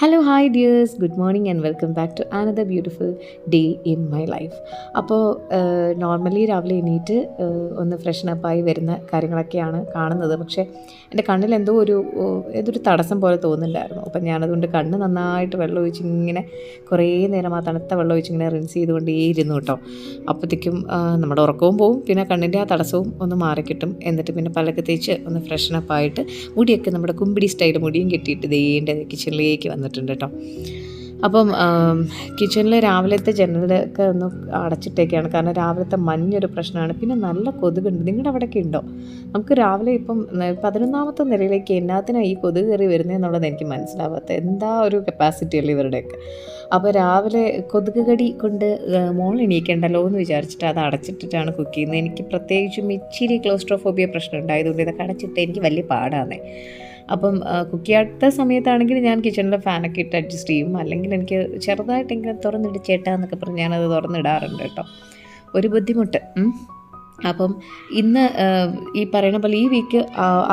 Hello hi dears good morning and welcome back to another beautiful day in my life അപ്പോൾ normally രാവിലെ എണീറ്റ് ഒന്ന് ഫ്രഷനപ്പായി വരുന്ന കാര്യങ്ങളൊക്കെയാണ് കാണുന്നത്. പക്ഷേ എന്റെ കണ്ണിൽ എന്തോ ഒരു ഏതൊരു തടസ്സം പോലെ തോന്നുന്നുണ്ടായിരുന്നു. അപ്പം ഞാനതുകൊണ്ട് കണ്ണ് നന്നായിട്ട് വെള്ളം ഒഴിച്ച് ഇങ്ങനെ കുറേ നേരം ആ തണുത്ത വെള്ളം ഒഴിച്ച് ഇങ്ങനെ റിൻസ് ചെയ്തുകൊണ്ടേയിരുന്നു കേട്ടോ. അപ്പോഴത്തേക്കും നമ്മുടെ ഉറക്കവും പോവും. പിന്നെ കണ്ണിന്റെ ആ തടസ്സവും ഒന്ന് മാറിക്കിട്ടും. എന്നിട്ട് പിന്നെ പല്ലൊക്കെ തേച്ച് ഒന്ന് ഫ്രഷനപ്പായിട്ട് മുടിയൊക്കെ നമ്മുടെ കുമ്പിടി സ്റ്റൈൽ മുടിയും കെട്ടിയിട്ട് ദേന്റെ കിച്ചണിലേക്ക് വന്നിട്ടുണ്ട് കേട്ടോ. അപ്പം കിച്ചണിൽ രാവിലത്തെ ജനലൊക്കെ ഒന്ന് അടച്ചിട്ടേക്കാണ്. കാരണം രാവിലത്തെ മഞ്ഞൊരു പ്രശ്നമാണ്. പിന്നെ നല്ല കൊതുകുണ്ട്. നിങ്ങളുടെ അവിടെയൊക്കെ ഉണ്ടോ? നമുക്ക് രാവിലെ ഇപ്പം പതിനൊന്നാമത്തെ നിലയിലേക്ക് എന്നാത്തിനാണ് ഈ കൊതുക് കയറി വരുന്നതെന്നുള്ളത് എനിക്ക് മനസ്സിലാവാത്ത എന്താ ഒരു കപ്പാസിറ്റി അല്ലേ ഇവരുടെയൊക്കെ? അപ്പോൾ രാവിലെ കൊതുക് കടി കൊണ്ട് മോൾ എണീക്കണ്ടല്ലോ എന്ന് വിചാരിച്ചിട്ട് അത് അടച്ചിട്ടിട്ടാണ് കുക്ക് ചെയ്യുന്നത്. എനിക്ക് പ്രത്യേകിച്ചും ഇച്ചിരി ക്ലോസ്ട്രോഫോബിയ പ്രശ്നം ഉണ്ടായതുകൊണ്ട് ഇതൊക്കെ അടച്ചിട്ട് എനിക്ക് വലിയ പാടാണ് അപ്പം കുക്ക് ചെയ്യാത്ത സമയത്താണെങ്കിൽ ഞാൻ കിച്ചണിലെ ഫാനൊക്കെ ഇട്ട് അഡ്ജസ്റ്റ് ചെയ്യും. അല്ലെങ്കിൽ എനിക്ക് ചെറുതായിട്ടെങ്കിലും തുറന്നിട്ട് ചേട്ടാ എന്നൊക്കെ പറഞ്ഞ് ഞാനത് തുറന്നിടാറുണ്ട് കേട്ടോ. ഒരു ബുദ്ധിമുട്ട് അപ്പം ഇന്ന് ഈ പറയുന്ന പോലെ ഈ വീക്ക്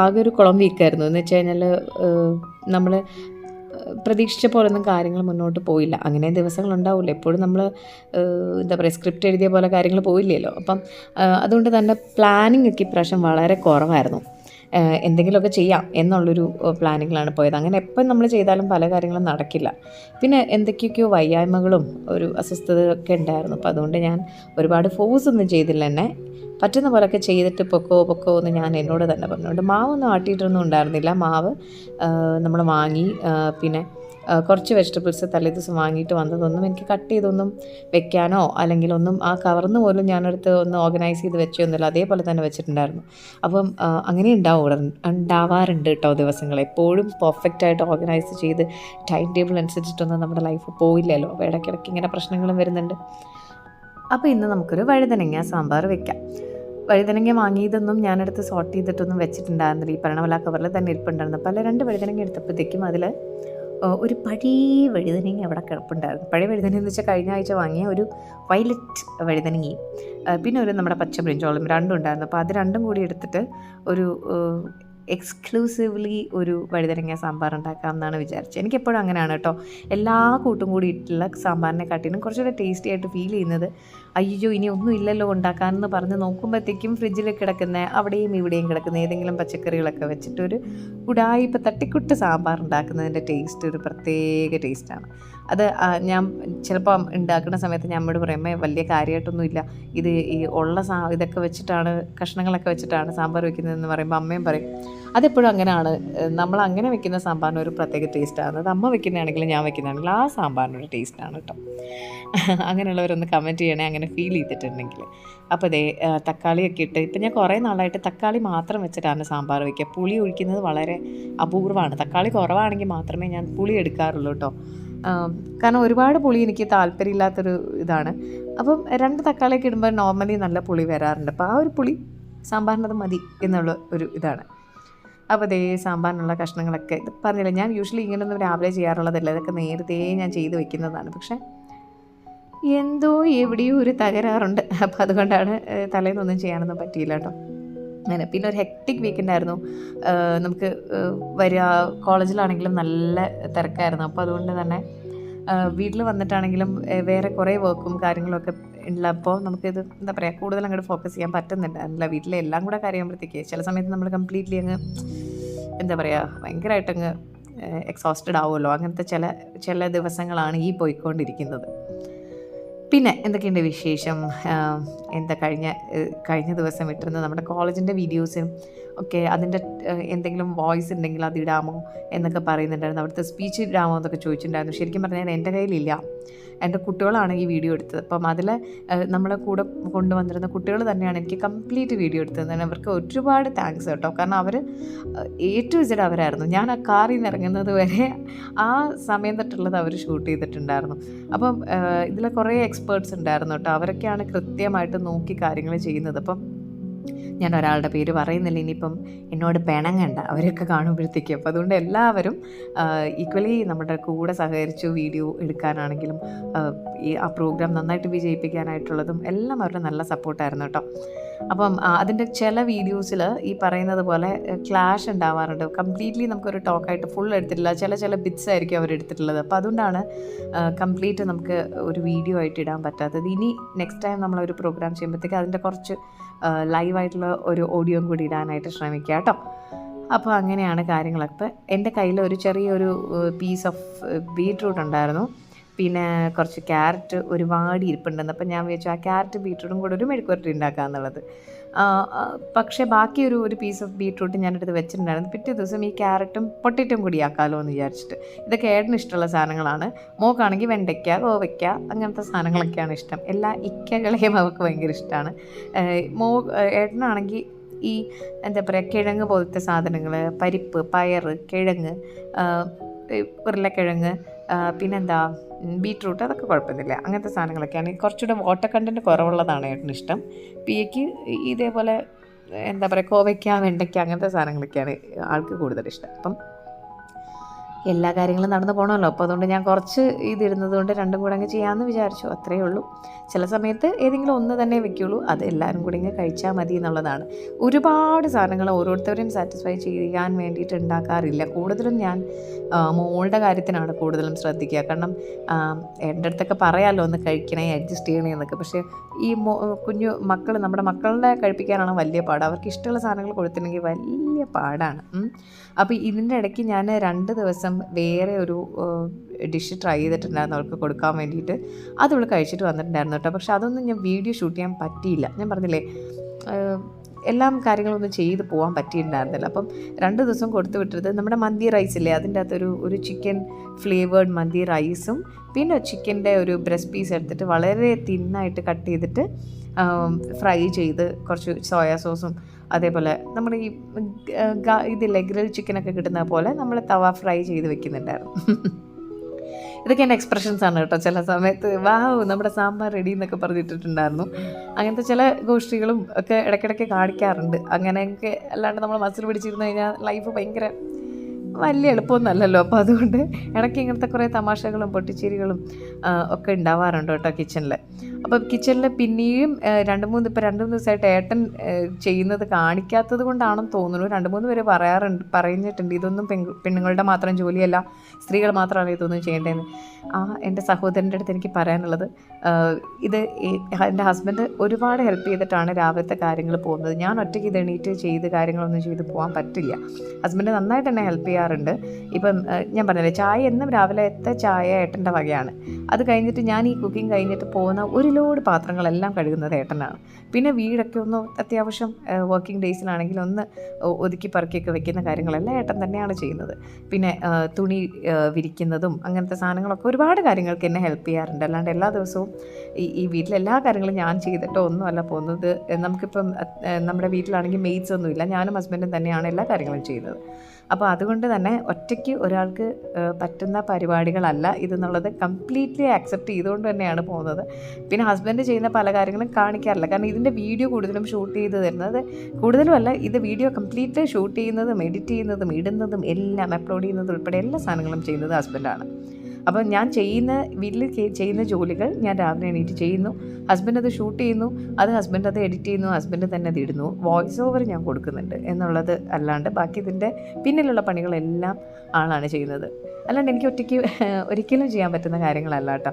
ആകെ ഒരു കുളം വീക്കായിരുന്നു. എന്ന് വെച്ച് കഴിഞ്ഞാൽ നമ്മൾ പ്രതീക്ഷിച്ച പോലൊന്നും കാര്യങ്ങൾ മുന്നോട്ട് പോയില്ല. അങ്ങനെ ദിവസങ്ങളുണ്ടാവില്ല എപ്പോഴും നമ്മൾ എന്താ പറയുക സ്ക്രിപ്റ്റ് എഴുതിയ പോലെ കാര്യങ്ങൾ പോയില്ലല്ലോ. അപ്പം അതുകൊണ്ട് തന്നെ പ്ലാനിങ് ഒക്കെ ഇപ്രാവശ്യം വളരെ കുറവായിരുന്നു. എന്തെങ്കിലുമൊക്കെ ചെയ്യാം എന്നുള്ളൊരു പ്ലാനിങ്ങിലാണ് പോയത്. അങ്ങനെ എപ്പം നമ്മൾ ചെയ്താലും പല കാര്യങ്ങളും നടക്കില്ല. പിന്നെ എന്തൊക്കെയൊക്കെയോ വയ്യായ്മകളും ഒരു അസ്വസ്ഥതയൊക്കെ ഉണ്ടായിരുന്നു. അപ്പോൾ അതുകൊണ്ട് ഞാൻ ഒരുപാട് ഫോഴ്സ് ഒന്നും ചെയ്തില്ല എന്നെ. പറ്റുന്ന പോലൊക്കെ ചെയ്തിട്ട് പൊക്കോ പൊക്കോ എന്ന് ഞാൻ എന്നോട് തന്നെ പറഞ്ഞുകൊണ്ട് മാവൊന്നും ആട്ടിയിട്ടൊന്നും ഉണ്ടായിരുന്നില്ല. മാവ് നമ്മൾ വാങ്ങി പിന്നെ കുറച്ച് വെജിറ്റബിൾസ് തലേദിവസം വാങ്ങിയിട്ട് വന്നതൊന്നും എനിക്ക് കട്ട് ചെയ്തൊന്നും വെക്കാനോ അല്ലെങ്കിൽ ഒന്നും ആ കവർന്ന് പോലും ഞാനെടുത്ത് ഒന്ന് ഓർഗനൈസ് ചെയ്ത് വെച്ചൊന്നുമില്ല അതേപോലെ തന്നെ വെച്ചിട്ടുണ്ടായിരുന്നു. അപ്പം അങ്ങനെ ഉണ്ടാവും ഉണ്ടാവാറുണ്ട് കേട്ടോ ദിവസങ്ങൾ. എപ്പോഴും പെർഫെക്റ്റ് ആയിട്ട് ഓർഗനൈസ് ചെയ്ത് ടൈം ടേബിൾ അനുസരിച്ചിട്ടൊന്നും നമ്മുടെ ലൈഫ് പോയില്ലല്ലോ. ഇടയ്ക്കിടയ്ക്ക് ഇങ്ങനെ പ്രശ്നങ്ങളും വരുന്നുണ്ട്. അപ്പോൾ ഇന്ന് നമുക്കൊരു വഴുതനങ്ങ സാമ്പാർ വെക്കാം. വഴുതനങ്ങ വാങ്ങിയതൊന്നും ഞാനെടുത്ത് സോർട്ട് ചെയ്തിട്ടൊന്നും വെച്ചിട്ടുണ്ടായിരുന്നില്ല. ഈ പറയണ പോലെ കവറിൽ തന്നെ ഇരിപ്പുണ്ടായിരുന്നു. പല രണ്ട് വഴുതനങ്ങ എടുത്തപ്പോഴത്തേക്കും അതിൽ ഒരു പഴയ വഴുതനങ്ങ അവിടെ കിടപ്പുണ്ടായിരുന്നു. പഴയ വഴുതനങ്ങ എന്ന് വെച്ചാൽ കഴിഞ്ഞ ആഴ്ച വാങ്ങിയ ഒരു വയലറ്റ് വഴുതനങ്ങയും. പിന്നെ ഒരു നമ്മുടെ പച്ച ബ്രിഞ്ചോളം രണ്ടും ഉണ്ടായിരുന്നു. അപ്പോൾ അത് രണ്ടും കൂടി എടുത്തിട്ട് ഒരു എക്സ്ക്ലൂസീവ്ലി ഒരു വഴുതനങ്ങ സാമ്പാർ ഉണ്ടാക്കാം എന്നാണ് വിചാരിച്ചത്. എനിക്കെപ്പോഴും അങ്ങനെയാണ് കേട്ടോ. എല്ലാ കൂട്ടും കൂടി ഇട്ടുള്ള സാമ്പാറിനെ കാട്ടിനും കുറച്ചുകൂടെ ടേസ്റ്റി ആയിട്ട് ഫീൽ ചെയ്യുന്നത് അയ്യോ ഇനി ഒന്നും ഇല്ലല്ലോ ഉണ്ടാക്കാനെന്ന് പറഞ്ഞ് നോക്കുമ്പോഴത്തേക്കും ഫ്രിഡ്ജിൽ കിടക്കുന്ന അവിടെയും ഇവിടെയും കിടക്കുന്ന ഏതെങ്കിലും പച്ചക്കറികളൊക്കെ വെച്ചിട്ടൊരു ഉടായിപ്പ് തട്ടിക്കുട്ട് സാമ്പാർ ഉണ്ടാക്കുന്നതിന്റെ ടേസ്റ്റ് ഒരു പ്രത്യേക ടേസ്റ്റാണ്. അത് ഞാൻ ചിലപ്പോൾ ഉണ്ടാക്കുന്ന സമയത്ത് ഞാൻ അമ്മയോട് പറയുമ്പോൾ വലിയ കാര്യമായിട്ടൊന്നുമില്ല ഇത് ഈ ഉള്ള സാ ഇതൊക്കെ വെച്ചിട്ടാണ് കഷ്ണങ്ങളൊക്കെ വെച്ചിട്ടാണ് സാമ്പാർ വെക്കുന്നതെന്ന് പറയുമ്പോൾ അമ്മയും പറയും അതെപ്പോഴും അങ്ങനെയാണ്. നമ്മൾ അങ്ങനെ വെക്കുന്ന സാമ്പാറിന് ഒരു പ്രത്യേക ടേസ്റ്റാണ്. അത് അമ്മ വെക്കുന്നതാണെങ്കിലും ഞാൻ വെക്കുന്നതാണെങ്കിലും ആ സാമ്പാറിനൊരു ടേസ്റ്റാണ് കേട്ടോ. അങ്ങനെയുള്ളവരൊന്ന് കമന്റ് ചെയ്യണേ അങ്ങനെ ഫീൽ ചെയ്തിട്ടുണ്ടെങ്കിൽ അപ്പോൾ ദേ തക്കാളിയൊക്കെ ഇട്ട് ഇപ്പം ഞാൻ കുറേ നാളായിട്ട് തക്കാളി മാത്രം വെച്ചിട്ടാണ് സാമ്പാർ വയ്ക്കുക പുളി ഒഴിക്കുന്നത് വളരെ അപൂർവമാണ്. തക്കാളി കുറവാണെങ്കിൽ മാത്രമേ ഞാൻ പുളി എടുക്കാറുള്ളൂ കേട്ടോ കാരണം ഒരുപാട് പുളി എനിക്ക് താല്പര്യമില്ലാത്തൊരു ഇതാണ്. അപ്പം രണ്ട് തക്കാളിയൊക്കെ ഇടുമ്പോൾ നോർമലി നല്ല പുളി വരാറുണ്ട്. അപ്പോൾ ആ ഒരു പുളി സാമ്പാറിനത് മതി എന്നുള്ള ഒരു ഇതാണ്. അപ്പോൾ അതേ സാമ്പാറിനുള്ള കഷ്ണങ്ങളൊക്കെ ഇത് പറഞ്ഞില്ല ഞാൻ യൂഷ്വലി ഇങ്ങനെയൊന്നും രാവിലെ ചെയ്യാറുള്ളതല്ല. ഇതൊക്കെ നേരത്തെ ഞാൻ ചെയ്ത് വെക്കുന്നതാണ്. പക്ഷേ എന്തോ എവിടെയോ ഒരു തകരാറുണ്ട്. അപ്പോൾ അതുകൊണ്ടാണ് തലേന്നൊന്നും ചെയ്യാനൊന്നും പറ്റിയില്ല കേട്ടോ അങ്ങനെ പിന്നെ ഒരു ഹെക്ടിക് വീക്കെൻഡ് ആയിരുന്നു നമുക്ക് വരിക കോളേജിലാണെങ്കിലും നല്ല തിരക്കായിരുന്നു. അപ്പോൾ അതുകൊണ്ട് തന്നെ വീട്ടിൽ വന്നിട്ടാണെങ്കിലും വേറെ കുറേ വർക്കും കാര്യങ്ങളൊക്കെ ഉള്ളപ്പോൾ നമുക്കിത് എന്താ പറയുക കൂടുതൽ അങ്ങോട്ട് ഫോക്കസ് ചെയ്യാൻ പറ്റുന്നുണ്ടായിരുന്നില്ല വീട്ടിലെ എല്ലാം കൂടെ കാര്യമാകുമ്പോഴത്തേക്ക് ചില സമയത്ത് നമ്മൾ കംപ്ലീറ്റ്ലി അങ്ങ് എന്താ പറയുക ഭയങ്കരമായിട്ടങ്ങ് എക്സോസ്റ്റഡ് ആവുമല്ലോ. അങ്ങനത്തെ ചില ചില ദിവസങ്ങളാണ് ഈ പോയിക്കൊണ്ടിരിക്കുന്നത്. പിന്നെ എന്തൊക്കെയുണ്ട് വിശേഷം? എന്താ കഴിഞ്ഞ കഴിഞ്ഞ ദിവസം ഇട്ടിരുന്ന നമ്മുടെ കോളേജിന്റെ വീഡിയോസും ഒക്കെ അതിന്റെ എന്തെങ്കിലും വോയിസ് ഉണ്ടെങ്കിൽ അത് ഇടാമോ എന്നൊക്കെ പറയുന്നുണ്ടായിരുന്നു. അവിടുത്തെ സ്പീച്ച് ഇടാമോ എന്നൊക്കെ ചോദിച്ചിട്ടുണ്ടായിരുന്നു. ശരിക്കും പറഞ്ഞാൽ എന്റെ കയ്യിലില്ല. എന്റെ കുട്ടികളാണ് ഈ വീഡിയോ എടുത്തത്. അപ്പം അതിൽ നമ്മളെ കൂടെ കൊണ്ടുവന്നിരുന്ന കുട്ടികൾ തന്നെയാണ് എനിക്ക് കംപ്ലീറ്റ് വീഡിയോ എടുത്തത്. അവർക്ക് ഒരുപാട് താങ്ക്സ് കേട്ടോ. കാരണം അവർ എ ടു ഇസഡ് അവരായിരുന്നു. ഞാൻ ആ കാറിൽ നിന്ന് ഇറങ്ങുന്നത് വരെ ആ സമയം തൊട്ടുള്ളത് അവർ ഷൂട്ട് ചെയ്തിട്ടുണ്ടായിരുന്നു. അപ്പം ഇതിൽ കുറേ എക്സ്പേർട്സ് ഉണ്ടായിരുന്നു കേട്ടോ. അവരൊക്കെയാണ് കൃത്യമായിട്ട് നോക്കി കാര്യങ്ങൾ ചെയ്യുന്നത്. അപ്പം ഞാൻ ഒരാളുടെ പേര് പറയുന്നില്ല ഇനിയിപ്പം എന്നോട് പിണങ്ങണ്ട അവരൊക്കെ കാണുമ്പോഴത്തേക്കും. അപ്പോൾ അതുകൊണ്ട് എല്ലാവരും ഈക്വലി നമ്മുടെ കൂടെ സഹകരിച്ചു വീഡിയോ എടുക്കാനാണെങ്കിലും ഈ ആ പ്രോഗ്രാം നന്നായിട്ട് വിജയിപ്പിക്കാനായിട്ടുള്ളതും എല്ലാം അവരുടെ നല്ല സപ്പോർട്ടായിരുന്നു കേട്ടോ. അപ്പം അതിന്റെ ചില വീഡിയോസിൽ ഈ പറയുന്നത് പോലെ ക്ലാഷ് ഉണ്ടാവാറുണ്ട്. കംപ്ലീറ്റ്ലി നമുക്കൊരു ടോക്കായിട്ട് ഫുൾ എടുത്തിട്ടില്ല ചില ചില ബിറ്റ്സ് ആയിരിക്കും അവർ എടുത്തിട്ടുള്ളത്. അപ്പോൾ അതുകൊണ്ടാണ് കംപ്ലീറ്റ് നമുക്ക് ഒരു വീഡിയോ ആയിട്ട് ഇടാൻ പറ്റാത്തത്. ഇനി നെക്സ്റ്റ് ടൈം നമ്മളൊരു പ്രോഗ്രാം ചെയ്യുമ്പോഴത്തേക്ക് അതിന്റെ കുറച്ച് ലൈവായിട്ടുള്ള ഒരു ഓഡിയോയും കൂടി ഇടാനായിട്ട് ശ്രമിക്കുക കേട്ടോ. അപ്പോൾ അങ്ങനെയാണ് കാര്യങ്ങളൊക്കെ. എന്റെ കയ്യിൽ ഒരു ചെറിയൊരു പീസ് ഓഫ് ബീട്രൂട്ട് ഉണ്ടായിരുന്നു. പിന്നെ കുറച്ച് ക്യാരറ്റ് ഒരുപാട് ഇരിപ്പുണ്ടെന്ന്. അപ്പം ഞാൻ വിചാരിച്ചു ആ ക്യാരറ്റ് ബീട്രൂട്ടും കൂടെ ഒരു മെഴുക്കുവരട്ടി ഉണ്ടാക്കുക എന്നുള്ളത് പക്ഷേ ബാക്കി ഒരു ഒരു പീസ് ഓഫ് ബീട്രൂട്ട് ഞാനെടുത്ത് വെച്ചിട്ടുണ്ടായിരുന്നു. പിറ്റേ ദിവസം ഈ ക്യാരറ്റും പൊട്ടറ്റും കൂടി ആക്കാമല്ലോ എന്ന് വിചാരിച്ചിട്ട്. ഇതൊക്കെ ഏട്ടന് ഇഷ്ടമുള്ള സാധനങ്ങളാണ്. മോക്കാണെങ്കിൽ വെണ്ടയ്ക്ക കോവയ്ക്ക അങ്ങനത്തെ സാധനങ്ങളൊക്കെയാണ് ഇഷ്ടം. എല്ലാ ഇക്കകളെയും അവൾക്ക് ഭയങ്കര ഇഷ്ടമാണ് മോ ഏട്ടനാണെങ്കിൽ ഈ എന്താ പറയുക കിഴങ്ങ് പോലത്തെ സാധനങ്ങൾ പരിപ്പ് പയർ കിഴങ്ങ് ഉരുളക്കിഴങ്ങ് പിന്നെന്താ ബീട്രൂട്ട് അതൊക്കെ കുഴപ്പമൊന്നുമില്ല. അങ്ങനത്തെ സാധനങ്ങളൊക്കെയാണ്. കുറച്ചുകൂടെ വാട്ടർ കണ്ടന്റ് കുറവുള്ളതാണ് ഏട്ടന് ഇഷ്ടം. പിയയ്ക്ക് ഇതേപോലെ എന്താ പറയുക കോവയ്ക്ക വെണ്ടയ്ക്ക അങ്ങനത്തെ സാധനങ്ങളൊക്കെയാണ് ആൾക്ക് കൂടുതൽ ഇഷ്ടം അപ്പം എല്ലാ കാര്യങ്ങളും നടന്നു പോകണമല്ലോ അപ്പോൾ അതുകൊണ്ട് ഞാൻ കുറച്ച് ഇതിരുന്നത് കൊണ്ട് രണ്ടും കൂടെ അങ്ങ് ചെയ്യാമെന്ന് വിചാരിച്ചു. അത്രയേ ഉള്ളൂ. ചില സമയത്ത് ഏതെങ്കിലും ഒന്ന് തന്നെ വെക്കുള്ളൂ. അത് എല്ലാവരും കൂടി ഇങ്ങ് കഴിച്ചാൽ മതി എന്നുള്ളതാണ്. ഒരുപാട് സാധനങ്ങൾ ഓരോരുത്തരെയും സാറ്റിസ്ഫൈ ചെയ്യാൻ വേണ്ടിയിട്ട് ഉണ്ടാക്കാറില്ല. കൂടുതലും ഞാൻ മോളുടെ കാര്യത്തിനാണ് കൂടുതലും ശ്രദ്ധിക്കുക. കാരണം എന്റെ അടുത്തൊക്കെ പറയാമല്ലോ ഒന്ന് കഴിക്കണേ അഡ്ജസ്റ്റ് ചെയ്യണേ എന്നൊക്കെ. പക്ഷേ ഈ കുഞ്ഞു മക്കൾ നമ്മുടെ മക്കളുടെ കഴിപ്പിക്കാനാണ് വലിയ പാട്. അവർക്ക് ഇഷ്ടമുള്ള സാധനങ്ങൾ കൊടുത്തില്ലെങ്കിൽ വലിയ പാടാണ്. അപ്പോൾ ഇതിന്റെ ഇടയ്ക്ക് ഞാൻ രണ്ട് ദിവസം വേറെ ഒരു ഡിഷ് ട്രൈ ചെയ്തിട്ടുണ്ടായിരുന്നു അവൾക്ക് കൊടുക്കാൻ വേണ്ടിയിട്ട്. അത് അവൾ കഴിച്ചിട്ട് വന്നിട്ടുണ്ടായിരുന്നു കേട്ടോ. പക്ഷേ അതൊന്നും ഞാൻ വീഡിയോ ഷൂട്ട് ചെയ്യാൻ പറ്റിയില്ല. ഞാൻ പറഞ്ഞില്ലേ എല്ലാം കാര്യങ്ങളൊന്നും ചെയ്ത് പോകാൻ പറ്റിയിട്ടുണ്ടായിരുന്നില്ല. അപ്പം രണ്ട് ദിവസം കൊടുത്തു വിട്ടത് നമ്മുടെ മന്തി റൈസ് ഇല്ലേ? അതിന്റെ അകത്തൊരു ഒരു ചിക്കൻ ഫ്ലേവേർഡ് മന്തി റൈസും പിന്നെ ചിക്കന്റെ ഒരു ബ്രസ്റ്റ് പീസ് എടുത്തിട്ട് വളരെ തിന്നായിട്ട് കട്ട് ചെയ്തിട്ട് ഫ്രൈ ചെയ്ത് കുറച്ച് സോയാ സോസും അതേപോലെ നമ്മുടെ ഈ ഇതില്ലേ ഗ്രിൽ ചിക്കനൊക്കെ കിട്ടുന്ന പോലെ നമ്മൾ തവ ഫ്രൈ ചെയ്ത് വെക്കുന്നുണ്ടായിരുന്നു. ഇതൊക്കെ എന്റെ എക്സ്പ്രഷൻസ് ആണ് കേട്ടോ. ചില സമയത്ത് വാവ് നമ്മുടെ സാമ്പാർ റെഡി എന്നൊക്കെ പറഞ്ഞിട്ടിട്ടുണ്ടായിരുന്നു. അങ്ങനത്തെ ചില ഗോഷ്ഠികളും ഒക്കെ ഇടയ്ക്കിടയ്ക്ക് കാണിക്കാറുണ്ട്. അങ്ങനെയൊക്കെ അല്ലാണ്ട് നമ്മൾ മസിൽ പിടിച്ചിരുന്നു കഴിഞ്ഞാൽ ലൈഫ് ഭയങ്കര വലിയ എളുപ്പമൊന്നുമല്ലല്ലോ. അപ്പോൾ അതുകൊണ്ട് ഇടയ്ക്ക് ഇങ്ങനത്തെ കുറേ തമാശകളും പൊട്ടിച്ചിരികളും ഒക്കെ ഉണ്ടാവാറുണ്ട് കേട്ടോ കിച്ചണിൽ അപ്പോൾ കിച്ചണിൽ പിന്നെയും രണ്ട് മൂന്ന് ഇപ്പോൾ രണ്ട് മൂന്ന് ദിവസമായിട്ട് ഏട്ടൻ ചെയ്യുന്നത് കാണിക്കാത്തത് കൊണ്ടാണെന്ന് തോന്നുന്നു. രണ്ട് മൂന്ന് പേര് പറയാറുണ്ട് പറഞ്ഞിട്ടുണ്ട് ഇതൊന്നും പെൺ പെണ്ണുങ്ങളുടെ മാത്രം ജോലിയല്ല സ്ത്രീകൾ മാത്രമാണ് ഇതൊന്നും ചെയ്യേണ്ടതെന്ന്. ആ എന്റെ സഹോദരന്റെ അടുത്ത് എനിക്ക് പറയാനുള്ളത് ഇത് എന്റെ ഹസ്ബൻഡ് ഒരുപാട് ഹെൽപ്പ് ചെയ്തിട്ടാണ് രാവിലത്തെ കാര്യങ്ങൾ പോകുന്നത്. ഞാൻ ഒറ്റയ്ക്ക് ഇത് എണീറ്റ് ചെയ്ത് കാര്യങ്ങളൊന്നും ചെയ്ത് പോകാൻ പറ്റില്ല. ഹസ്ബൻഡ് നന്നായിട്ട് എന്നെ ഹെൽപ്പ് ചെയ്യാറുണ്ട്. ഇപ്പം ഞാൻ പറഞ്ഞില്ലേ ചായ എന്നും രാവിലത്തെ ചായ ഏട്ടന്റെ വകയാണ്. അത് കഴിഞ്ഞിട്ട് ഞാൻ ഈ കുക്കിംഗ് കഴിഞ്ഞിട്ട് പോകുന്ന ഒരു ലോഡ് പാത്രങ്ങളെല്ലാം കഴുകുന്നത് ഏട്ടനാണ്. പിന്നെ വീടൊക്കെ ഒന്ന് അത്യാവശ്യം വർക്കിംഗ് ഡേയ്സിലാണെങ്കിൽ ഒന്ന് ഒതുക്കി പറക്കിയൊക്കെ വെക്കുന്ന കാര്യങ്ങളെല്ലാം ഏട്ടൻ തന്നെയാണ് ചെയ്യുന്നത്. പിന്നെ തുണി വിരിക്കുന്നതും അങ്ങനത്തെ സാധനങ്ങളൊക്കെ ഒരുപാട് കാര്യങ്ങൾക്ക് എന്നെ ഹെൽപ്പ് ചെയ്യാറുണ്ട്. അല്ലാണ്ട് എല്ലാ ദിവസവും ഈ ഈ വീട്ടിലെ എല്ലാ കാര്യങ്ങളും ഞാൻ ചെയ്തിട്ടോ ഒന്നുമല്ല പോകുന്നത്. നമുക്കിപ്പം നമ്മുടെ വീട്ടിലാണെങ്കിൽ മെയ്റ്റ്സ് ഒന്നുമില്ല. ഞാനും ഹസ്ബൻഡും തന്നെയാണ് എല്ലാ കാര്യങ്ങളും ചെയ്യുന്നത്. അപ്പോൾ അതുകൊണ്ട് തന്നെ ഒറ്റയ്ക്ക് ഒരാൾക്ക് പറ്റുന്ന പരിപാടികളല്ല ഇതെന്നുള്ളത് കംപ്ലീറ്റ്ലി ആക്സെപ്റ്റ് ചെയ്തുകൊണ്ട് തന്നെയാണ് പോകുന്നത്. പിന്നെ ഹസ്ബൻഡ് ചെയ്യുന്ന പല കാര്യങ്ങളും കാണിക്കാറില്ല. കാരണം ഇതിന്റെ വീഡിയോ കൂടുതലും ഷൂട്ട് ചെയ്ത് തരുന്നത് കൂടുതലും അല്ല ഇത് വീഡിയോ കംപ്ലീറ്റ് ഷൂട്ട് ചെയ്യുന്നതും എഡിറ്റ് ചെയ്യുന്നതും ഇടുന്നതും എല്ലാം അപ്ലോഡ് ചെയ്യുന്നതും ഉൾപ്പെടെ എല്ലാ സാധനങ്ങളും ചെയ്യുന്നത് ഹസ്ബൻഡാണ്. അപ്പോൾ ഞാൻ ചെയ്യുന്ന വീട്ടിൽ ചെയ്യുന്ന ജോലികൾ ഞാൻ രാവിലെ എണീറ്റ് ചെയ്യുന്നു. ഹസ്ബൻഡ് അത് ഷൂട്ട് ചെയ്യുന്നു. അത് ഹസ്ബൻഡ് അത് എഡിറ്റ് ചെയ്യുന്നു. ഹസ്ബൻഡ് തന്നെ അത് ഇടുന്നു. വോയിസ് ഓവർ ഞാൻ കൊടുക്കുന്നുണ്ട് എന്നുള്ളത് അല്ലാണ്ട് ബാക്കി ഇതിന്റെ പിന്നിലുള്ള പണികളെല്ലാം ആളാണ് ചെയ്യുന്നത്. അല്ലാണ്ട് എനിക്ക് ഒറ്റയ്ക്ക് ഒരിക്കലും ചെയ്യാൻ പറ്റുന്ന കാര്യങ്ങളല്ല കേട്ടോ.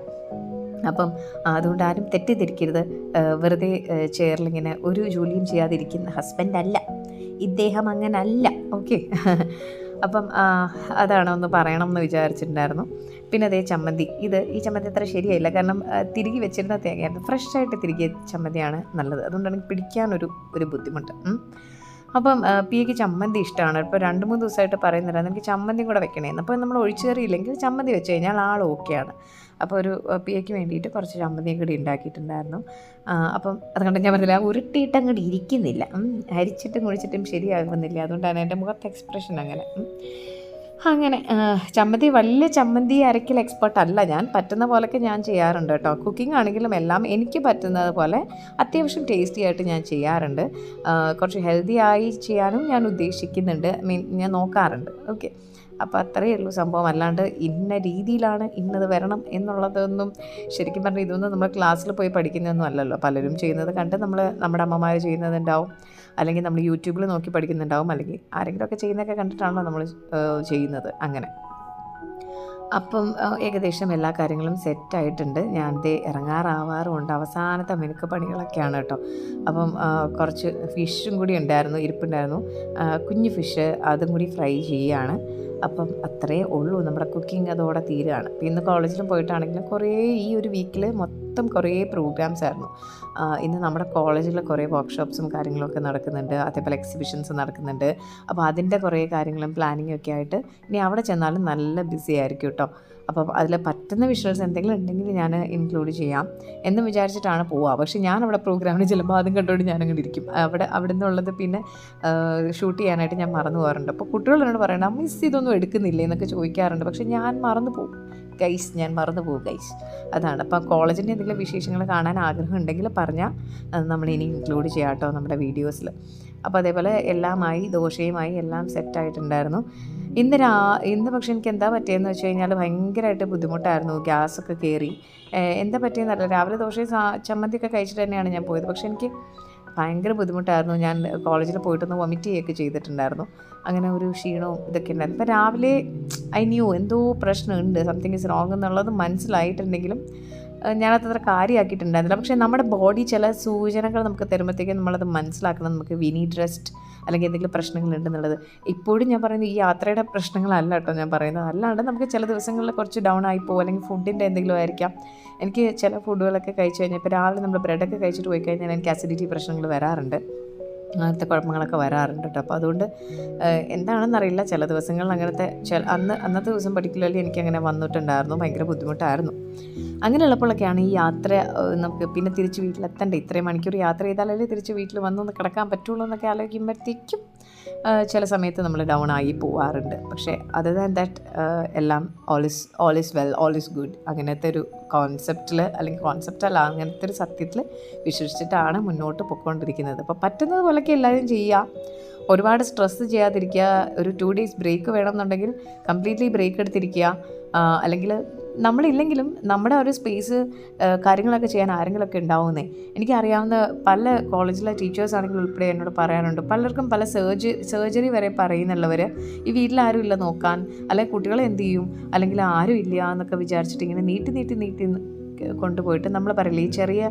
അപ്പം അതുകൊണ്ട് ആരും തെറ്റിദ്ധരിക്കരുത്. വെറുതെ ചെയറിലിങ്ങനെ ഒരു ജോലിയും ചെയ്യാതിരിക്കുന്ന ഹസ്ബൻഡ് അല്ല. ഇദ്ദേഹം അങ്ങനല്ല. ഓക്കെ അപ്പം അതാണ് ഒന്ന് പറയണം എന്ന് വിചാരിച്ചിട്ടുണ്ടായിരുന്നു. പിന്നെ അതേ ചമ്മന്തി. ഇത് ഈ ചമ്മന്തി അത്ര ശരിയായില്ല. കാരണം തിരികെ വെച്ചിരുന്ന തേങ്ങയായിരുന്നു. ഫ്രഷായിട്ട് തിരികെ ചമ്മന്തിയാണ് നല്ലത്. അതുകൊണ്ടാണ് പിടിക്കാനൊരു ഒരു ബുദ്ധിമുട്ട്. അപ്പം പിയയ്ക്ക് ചമ്മന്തി ഇഷ്ടമാണ്. ഇപ്പോൾ രണ്ട് മൂന്ന് ദിവസമായിട്ട് പറയുന്നില്ല. എനിക്ക് ചമ്മന്തി കൂടെ വെക്കണേന്ന് അപ്പോൾ നമ്മൾ ഒഴിച്ചേറിയില്ലെങ്കിൽ ചമ്മന്തി വെച്ച് കഴിഞ്ഞാൽ ആൾ ഓക്കെയാണ്. അപ്പോൾ ഒരു പിയയ്ക്ക് വേണ്ടിയിട്ട് കുറച്ച് ചമ്മന്തിയും കൂടി ഉണ്ടാക്കിയിട്ടുണ്ടായിരുന്നു. അപ്പം അതുകൊണ്ട് ഞാൻ പറഞ്ഞില്ല ഉരുട്ടിയിട്ട് അങ്ങോട്ട് ഇരിക്കുന്നില്ല. അരിച്ചിട്ടും കുഴിച്ചിട്ടും ശരിയാകുന്നില്ല. അതുകൊണ്ടാണ് എന്റെ മുഖത്തെ എക്സ്പ്രഷൻ അങ്ങനെ. അങ്ങനെ ചമ്മന്തി വലിയ ചമ്മന്തി അരക്കൽ എക്സ്പേർട്ട് അല്ല ഞാൻ. പറ്റുന്ന പോലൊക്കെ ഞാൻ ചെയ്യാറുണ്ട് കേട്ടോ. കുക്കിംഗ് ആണെങ്കിലും എല്ലാം എനിക്ക് പറ്റുന്നത് പോലെ അത്യാവശ്യം ടേസ്റ്റി ആയിട്ട് ഞാൻ ചെയ്യാറുണ്ട്. കുറച്ച് ഹെൽത്തി ആയി ചെയ്യാനും ഞാൻ ഉദ്ദേശിക്കുന്നുണ്ട്. മീൻ ഞാൻ നോക്കാറുണ്ട്. ഓക്കെ അപ്പോൾ അത്രയേ ഉള്ളൂ സംഭവം. അല്ലാണ്ട് ഇന്ന രീതിയിലാണ് ഇന്നത് വരണം എന്നുള്ളതൊന്നും ശരിക്കും പറഞ്ഞാൽ ഇതൊന്നും നമ്മൾ ക്ലാസ്സിൽ പോയി പഠിക്കുന്നതൊന്നും അല്ലല്ലോ. പലരും ചെയ്യുന്നത് കണ്ട് നമ്മൾ നമ്മുടെ അമ്മമാർ ചെയ്യുന്നതുണ്ടാവും അല്ലെങ്കിൽ നമ്മൾ യൂട്യൂബിൽ നോക്കി പഠിക്കുന്നുണ്ടാവും അല്ലെങ്കിൽ ആരെങ്കിലുമൊക്കെ ചെയ്യുന്നതൊക്കെ കണ്ടിട്ടാണല്ലോ നമ്മൾ ചെയ്യുന്നത്. അങ്ങനെ. അപ്പം ഏകദേശം എല്ലാ കാര്യങ്ങളും സെറ്റായിട്ടുണ്ട്. ഞാൻ ദേ ഇറങ്ങാറാവാറുമുണ്ട്. അവസാനത്തെ മിനുക്ക് പണികളൊക്കെയാണ് കേട്ടോ. അപ്പം കുറച്ച് ഫിഷും കൂടി ഉണ്ടായിരുന്നു ഇരിപ്പുണ്ടായിരുന്നു. കുഞ്ഞു ഫിഷ് അതും കൂടി ഫ്രൈ ചെയ്യുകയാണ് അപ്പം അത്രയേ ഉള്ളൂ. നമ്മുടെ കുക്കിംഗ് അതോടെ തീരുകയാണ്. ഇന്ന് കോളേജിലും പോയിട്ടാണെങ്കിലും കുറേ ഈ ഒരു വീക്കിൽ മൊത്തം കുറേ പ്രോഗ്രാംസ് ആയിരുന്നു. ഇന്ന് നമ്മുടെ കോളേജിൽ കുറേ വർക്ക്ഷോപ്സും കാര്യങ്ങളൊക്കെ നടക്കുന്നുണ്ട്. അതേപോലെ എക്സിബിഷൻസ് നടക്കുന്നുണ്ട്. അപ്പോൾ അതിന്റെ കുറേ കാര്യങ്ങളും പ്ലാനിങ്ങും ഒക്കെ ആയിട്ട് ഇനി അവിടെ ചെന്നാലും നല്ല ബിസി ആയിരിക്കും കേട്ടോ അപ്പോൾ അതിൽ പറ്റുന്ന വിഷ്വൽസ് എന്തെങ്കിലും ഉണ്ടെങ്കിൽ ഞാൻ ഇൻക്ലൂഡ് ചെയ്യാം. എന്ന് വിചാരിച്ചിട്ടാണ് പോവുക പക്ഷേ ഞാൻ അവിടെ പ്രോഗ്രാമിന് ചിലപ്പോൾ അതും കണ്ടുകൊണ്ട് ഞാനങ്ങോട്ട് ഇരിക്കും. അവിടെ അവിടെ നിന്നുള്ളത് പിന്നെ ഷൂട്ട് ചെയ്യാനായിട്ട് ഞാൻ മറന്നു പോകാറുണ്ട്. അപ്പോൾ കുട്ടികളോട് പറയണം മിസ് ഇതൊന്നും എടുക്കുന്നില്ലേ? എന്നൊക്കെ ചോദിക്കാറുണ്ട്. പക്ഷേ ഞാൻ മറന്നു പോകും ഗൈസ് ഞാൻ മറന്നു പോകും ഗൈസ് അതാണ്. അപ്പോൾ കോളേജിന്റെ എന്തെങ്കിലും വിശേഷങ്ങൾ കാണാൻ ആഗ്രഹം ഉണ്ടെങ്കിൽ പറഞ്ഞാൽ അത് നമ്മൾ ഇനി ഇൻക്ലൂഡ് ചെയ്യാം കേട്ടോ നമ്മുടെ വീഡിയോസിൽ അപ്പോൾ അതേപോലെ എല്ലാമായി ദോശയുമായി എല്ലാം സെറ്റായിട്ടുണ്ടായിരുന്നു ഇന്ന് രാ ഇന്ന് പക്ഷേ എനിക്ക് എന്താ പറ്റിയെന്ന് വെച്ച് കഴിഞ്ഞാൽ ഭയങ്കരമായിട്ട് ബുദ്ധിമുട്ടായിരുന്നു. ഗ്യാസൊക്കെ കയറി എന്താ പറ്റിയെന്നറിയില്ല രാവിലെ ദോശയും ചമ്മന്തിയൊക്കെ കഴിച്ചിട്ട് തന്നെയാണ് ഞാൻ പോയത്. പക്ഷേ എനിക്ക് ഭയങ്കര ബുദ്ധിമുട്ടായിരുന്നു. ഞാൻ കോളേജിൽ പോയിട്ടൊന്ന് വൊമിറ്റ് ചെയ്യുകയൊക്കെ ചെയ്തിട്ടുണ്ടായിരുന്നു. അങ്ങനെ ഒരു ക്ഷീണവും ഇതൊക്കെ ഉണ്ടായിരുന്നു. അപ്പോൾ രാവിലെ ഐ ന്യൂ എന്തോ പ്രശ്നമുണ്ട്. സംതിങ് ഇസ് റോങ് എന്നുള്ളത് മനസ്സിലായിട്ടുണ്ടെങ്കിലും ഞാനത്ര കാര്യമാക്കിയിട്ടുണ്ടായിരുന്നില്ല. പക്ഷേ നമ്മുടെ ബോഡി ചില സൂചനകൾ നമുക്ക് തരുമ്പോഴത്തേക്കും നമ്മളത് മനസ്സിലാക്കണം നമുക്ക് വി നീഡ് റെസ്റ്റ് അല്ലെങ്കിൽ എന്തെങ്കിലും പ്രശ്നങ്ങളുണ്ടെന്നുള്ളത്. ഇപ്പോഴും ഞാൻ പറയുന്നത് ഈ യാത്രയുടെ പ്രശ്നങ്ങളല്ല കേട്ടോ ഞാൻ പറയുന്നത്. അല്ലാണ്ട് നമുക്ക് ചില ദിവസങ്ങളിൽ കുറച്ച് ഡൗൺ ആയി പോകും അല്ലെങ്കിൽ ഫുഡിന്റെ എന്തെങ്കിലും ആയിരിക്കാം. എനിക്ക് ചില ഫുഡുകളൊക്കെ കഴിച്ച് കഴിഞ്ഞാൽ ഇപ്പോൾ രാവിലെ നമ്മൾ ബ്രെഡൊക്കെ കഴിച്ചിട്ട് പോയി കഴിഞ്ഞാൽ എനിക്ക് അസിഡിറ്റി പ്രശ്നങ്ങൾ വരാറുണ്ട്. അങ്ങനത്തെ കുഴപ്പങ്ങളൊക്കെ വരാറുണ്ട് കേട്ടോ അപ്പോൾ അതുകൊണ്ട് എന്താണെന്നറിയില്ല. ചില ദിവസങ്ങളിൽ അങ്ങനത്തെ ചില അന്ന് അന്നത്തെ ദിവസം പർട്ടിക്കുലർലി എനിക്ക് അങ്ങനെ വന്നിട്ടുണ്ടായിരുന്നു. ഭയങ്കര ബുദ്ധിമുട്ടായിരുന്നു. അങ്ങനെയുള്ളപ്പോഴൊക്കെയാണ് ഈ യാത്ര നമുക്ക് പിന്നെ തിരിച്ച് വീട്ടിലെത്തണ്ടേ ഇത്രയും മണിക്കൂർ യാത്ര ചെയ്താലല്ലേ തിരിച്ച് വീട്ടിൽ വന്നൊന്ന് കിടക്കാൻ പറ്റുള്ളൂ എന്നൊക്കെ ആലോചിക്കുമ്പോഴത്തേക്കും ചില സമയത്ത് നമ്മൾ ഡൗൺ ആയി പോവാറുണ്ട്. പക്ഷേ അതർ ദാൻ ദാറ്റ് എല്ലാം all is all is well all is good അങ്ങനത്തെ ഒരു കോൺസെപ്റ്റിൽ അല്ലെങ്കിൽ കോൺസെപ്റ്റ് അല്ല അങ്ങനത്തെ ഒരു സത്യത്തിൽ വിശ്വസിച്ചിട്ടാണ് മുന്നോട്ട് പൊയ്ക്കൊണ്ടിരിക്കുന്നത്. അപ്പോൾ പറ്റുന്നത് പോലെയൊക്കെ എല്ലാവരും ചെയ്യുക ഒരുപാട് സ്ട്രെസ്സ് ചെയ്യാതിരിക്കുക. ഒരു ടു ഡേയ്സ് ബ്രേക്ക് വേണമെന്നുണ്ടെങ്കിൽ കംപ്ലീറ്റ്ലി ബ്രേക്ക് എടുത്തിരിക്കുക. അല്ലെങ്കിൽ നമ്മളില്ലെങ്കിലും നമ്മുടെ ഒരു സ്പേസ് കാര്യങ്ങളൊക്കെ ചെയ്യാൻ ആരെങ്കിലുമൊക്കെ ഉണ്ടാവുന്നേ. എനിക്കറിയാവുന്ന പല കോളേജിലെ ടീച്ചേഴ്സ് ആണെങ്കിലും ഉൾപ്പെടെ എന്നോട് പറയാനുണ്ട് പലർക്കും പല സർജറി സർജറി വരെ പറയുന്നുള്ളവർ ഈ വീട്ടിൽ ആരും ഇല്ല നോക്കാൻ. അല്ലെങ്കിൽ കുട്ടികളെ എന്ത് ചെയ്യും? അല്ലെങ്കിൽ ആരും ഇല്ല എന്നൊക്കെ വിചാരിച്ചിട്ട് ഇങ്ങനെ നീട്ടി നീട്ടി നീട്ടി കൊണ്ടുപോയിട്ട് നമ്മൾ പറയില്ലേ ഈ ചെറിയ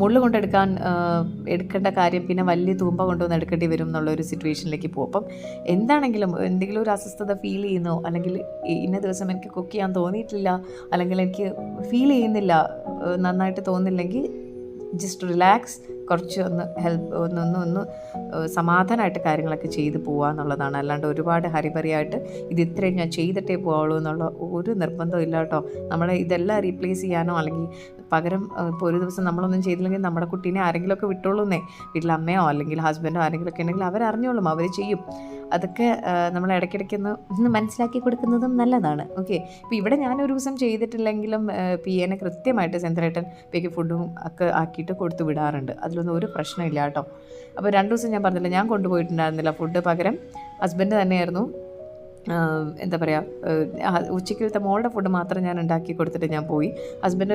മുള്ള് കൊണ്ടെടുക്കാൻ എടുക്കേണ്ട കാര്യം പിന്നെ വലിയ തൂമ്പ കൊണ്ടുവന്ന് എടുക്കേണ്ടി വരും എന്നുള്ള ഒരു സിറ്റുവേഷനിലേക്ക് പോകും. അപ്പം എന്താണെങ്കിലും എന്തെങ്കിലും ഒരു അസ്വസ്ഥത ഫീൽ ചെയ്യുന്നു അല്ലെങ്കിൽ ഇന്ന ദിവസം എനിക്ക് കുക്ക് ചെയ്യാൻ തോന്നിയിട്ടില്ല അല്ലെങ്കിൽ എനിക്ക് ഫീൽ ചെയ്യുന്നില്ല നന്നായിട്ട് തോന്നില്ലെങ്കിൽ ജസ്റ്റ് റിലാക്സ് കുറച്ച് ഒന്ന് ഹെൽപ്പ് ഒന്ന് ഒന്ന് ഒന്ന് സമാധാനമായിട്ട് കാര്യങ്ങളൊക്കെ ചെയ്തു പോവുക എന്നുള്ളതാണ്. അല്ലാണ്ട് ഒരുപാട് ഹരിപരിയായിട്ട് ഇത് ഇത്രയും ഞാൻ ചെയ്തിട്ടേ പോവുള്ളൂ എന്നുള്ള ഒരു നിർബന്ധവും ഇല്ല കേട്ടോ. നമ്മളെ ഇതെല്ലാം റീപ്ലേസ് ചെയ്യാനോ അല്ലെങ്കിൽ പകരം ഇപ്പോൾ ഒരു ദിവസം നമ്മളൊന്നും ചെയ്തില്ലെങ്കിൽ നമ്മുടെ കുട്ടീനെ ആരെങ്കിലുമൊക്കെ വിട്ടോളൂന്നേ. വീട്ടിലെ അമ്മയോ അല്ലെങ്കിൽ ഹസ്ബൻഡോ ആരെങ്കിലുമൊക്കെ ഉണ്ടെങ്കിൽ അവരറിഞ്ഞോളും അവർ ചെയ്യും. അതൊക്കെ നമ്മൾ ഇടയ്ക്കിടയ്ക്ക് ഒന്ന് മനസ്സിലാക്കി കൊടുക്കുന്നതും നല്ലതാണ്. ഓക്കെ ഇപ്പോൾ ഇവിടെ ഞാൻ ഒരു ദിവസം ചെയ്തിട്ടില്ലെങ്കിലും പി എനെ കൃത്യമായിട്ട് സെന്തരേട്ടൻ പേക്ക് ഫുഡും ഒക്കെ ആക്കിയിട്ട് കൊടുത്തു വിടാറുണ്ട്. അതിലൊന്നും ഒരു പ്രശ്നമില്ല കേട്ടോ. അപ്പോൾ രണ്ട് ദിവസം ഞാൻ പറഞ്ഞില്ല ഞാൻ കൊണ്ടുപോയിട്ടുണ്ടായിരുന്നില്ല ഫുഡ് പകരം. ഹസ്ബൻഡ് തന്നെയായിരുന്നു. എന്താ പറയുക ഉച്ചയ്ക്കത്തെ മോളുടെ ഫുഡ് മാത്രം ഞാൻ ഉണ്ടാക്കി കൊടുത്തിട്ട് ഞാൻ പോയി. ഹസ്ബൻഡ്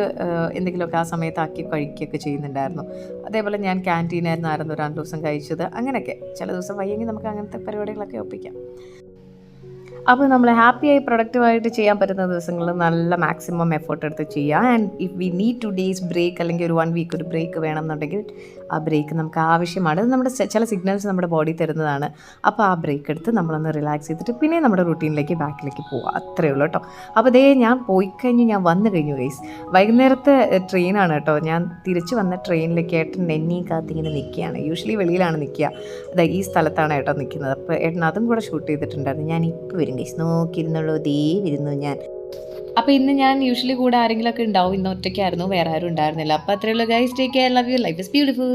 എന്തെങ്കിലുമൊക്കെ ആ സമയത്താക്കി കഴിക്കുകയൊക്കെ ചെയ്യുന്നുണ്ടായിരുന്നു. അതേപോലെ ഞാൻ ക്യാന്റീനായിരുന്നു ആയിരുന്നു രണ്ട് ദിവസം കഴിച്ചത്. അങ്ങനെയൊക്കെ. ചില ദിവസം വയ്യെങ്കിൽ നമുക്ക് അങ്ങനത്തെ പരിപാടികളൊക്കെ ഒപ്പിക്കാം. അപ്പോൾ നമ്മൾ ഹാപ്പിയായി പ്രൊഡക്റ്റീവായിട്ട് ചെയ്യാൻ പറ്റുന്ന ദിവസങ്ങളിൽ നല്ല മാക്സിമം എഫേർട്ട് എടുത്ത് ചെയ്യുക. And if we need two days break അല്ലെങ്കിൽ ഒരു വൺ വീക്ക് ഒരു ബ്രേക്ക് വേണമെന്നുണ്ടെങ്കിൽ ആ ബ്രേക്ക് നമുക്ക് ആവശ്യമാണ്. അത് നമ്മുടെ ചില സിഗ്നൽസ് നമ്മുടെ ബോഡി തരുന്നതാണ്. അപ്പോൾ ആ ബ്രേക്ക് എടുത്ത് നമ്മളൊന്ന് റിലാക്സ് ചെയ്തിട്ട് പിന്നെ നമ്മുടെ റുട്ടീനിലേക്ക് ബാക്കിലേക്ക് പോവുക അത്രയേ ഉള്ളൂ കേട്ടോ. അപ്പോൾ ദേ ഞാൻ പോയി കഴിഞ്ഞ് ഞാൻ വന്നു കഴിഞ്ഞു ഗൈസ് വൈകുന്നേരത്തെ ട്രെയിനാണ് കേട്ടോ. ഞാൻ തിരിച്ചു വന്ന ട്രെയിനിലേക്ക് ഏട്ടൻ എന്നെയും കാത്തിങ്ങനെ നിൽക്കുകയാണ് യൂഷ്വലി വെളിയിലാണ് നിൽക്കുക അതാ ഈ സ്ഥലത്താണ് ഏട്ടൻ നിൽക്കുന്നത് അപ്പോൾ ഏട്ടൻ അതും കൂടെ ഷൂട്ട് ചെയ്തിട്ടുണ്ടായിരുന്നു. ഞാൻ ഇപ്പോൾ വരും ഗൈസ് നോക്കിയിരുന്നുള്ളൂ ദേ വരുന്നു ഞാൻ. അപ്പോൾ ഇന്ന് ഞാൻ യൂഷ്വലി കൂടെ ആരെങ്കിലുമൊക്കെ ഉണ്ടാവും. ഇന്ന് ഒറ്റയ്ക്കായിരുന്നു. വേറെ ആരും ഉണ്ടായിരുന്നില്ല. അപ്പോൾ അത്രയുള്ള guys take care love you life is beautiful